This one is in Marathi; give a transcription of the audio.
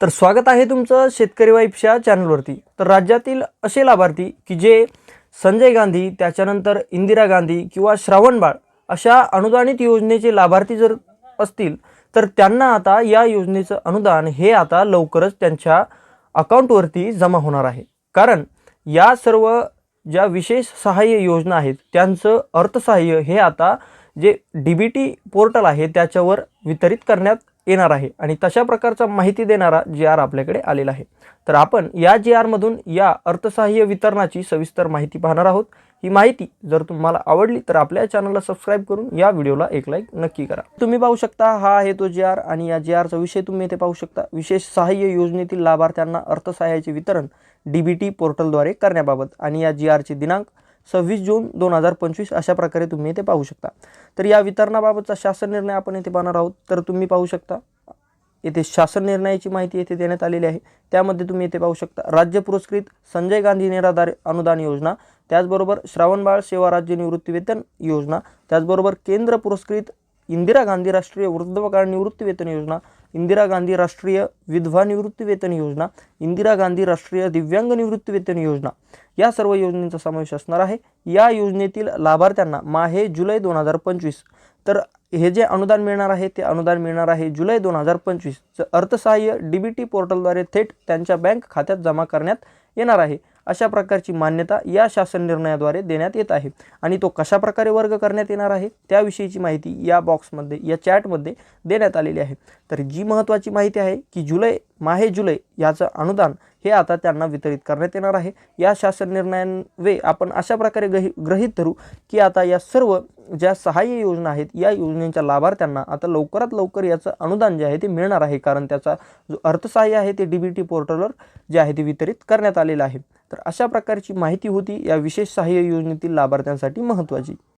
तर स्वागत आहे तुमचं शेतकरी वाईफच्या चॅनलवरती. तर राज्यातील असे लाभार्थी की जे संजय गांधी त्याच्यानंतर इंदिरा गांधी किंवा श्रावणबाळ अशा अनुदानित योजनेचे लाभार्थी जर असतील तर त्यांना आता या योजनेचं अनुदान हे आता लवकरच त्यांच्या अकाउंटवरती जमा होणार आहे. कारण या सर्व ज्या विशेष सहाय्य योजना आहेत त्यांचं अर्थसहाय्य हे आता जे डी बी टी पोर्टल आहे त्याच्यावर वितरित करण्यात येणार आहे. आणि तशा प्रकारचा माहिती देणारा जी आर आपल्याकडे आलेला आहे. तर आपण या जी आरमधून या अर्थसहाय्य वितरणाची सविस्तर माहिती पाहणार आहोत. ही माहिती जर तुम्हाला आवडली तर आपल्या चॅनलला सबस्क्राईब करून या व्हिडिओला एक लाईक नक्की करा. तुम्ही पाहू शकता हा आहे तो जी आर आणि या जी आरचा विषय तुम्ही इथे पाहू शकता. विशेष सहाय्य योजनेतील लाभार्थ्यांना अर्थसहाय्याचे वितरण डी बी टी पोर्टलद्वारे करण्याबाबत आणि या जी आरचे दिनांक सव्वीस जून दोन हजार पंचवीस अशा प्रकारे तुम्ही इथे पाहू शकता. तर या वितरणाबाबतचा शासन निर्णय आपण इथे पाहणार आहोत. तर तुम्ही पाहू शकता येथे शासन निर्णयाची माहिती येथे देण्यात आलेली आहे. त्यामध्ये तुम्ही येथे पाहू शकता राज्य पुरस्कृत संजय गांधी निराधार अनुदान योजना त्याचबरोबर श्रावणबाळ सेवा राज्य निवृत्तीवेतन योजना त्याचबरोबर केंद्र पुरस्कृत इंदिरा गांधी राष्ट्रीय वृद्धकाळ निवृत्तीवेतन योजना इंदिरा गांधी राष्ट्रीय विधवा निवृत्तीवेतन योजना इंदिरा गांधी राष्ट्रीय दिव्यांग निवृत्तीवेतन योजना या सर्व योजनेचा समावेश असणार आहे. या योजनेतील लाभार्थ्यांना माहे जुलै दोन हजार पंचवीस. तर हे जे अनुदान मिळणार आहे ते अनुदान मिळणार आहे जुलै दोन हजार पंचवीसचं अर्थसहाय्य डी बी टी पोर्टलद्वारे थेट त्यांच्या बँक खात्यात जमा करण्यात येणार आहे. अशा प्रकारची मान्यता या शासन निर्णयाद्वारे देण्यात येत आहे आणि तो कशा प्रकारे वर्ग करण्यात येणार आहे त्याविषयीची माहिती या बॉक्समध्ये या चॅटमध्ये देण्यात आलेली आहे. तर जी महत्त्वाची माहिती आहे की जुलै माहे जुलै याचं अनुदान हे आता त्यांना वितरित करण्यात येणार आहे. या शासन निर्णयांवे आपण अशा प्रकारे गही गृहीत धरू की आता या सर्व ज्या सहाय्य योजना आहेत या योजनेच्या लाभार्थ्यांना आता लवकरात लवकर याचं अनुदान जे आहे ते मिळणार आहे. कारण त्याचा जो अर्थसहाय्य आहे ते डी बी टी पोर्टलवर जे आहे ते वितरित करण्यात आलेलं आहे. तर अशा प्रकारची माहिती होती. या विशेष सहाय्य योजनेतील लाभार्थ्यांसाठी महत्त्वाची.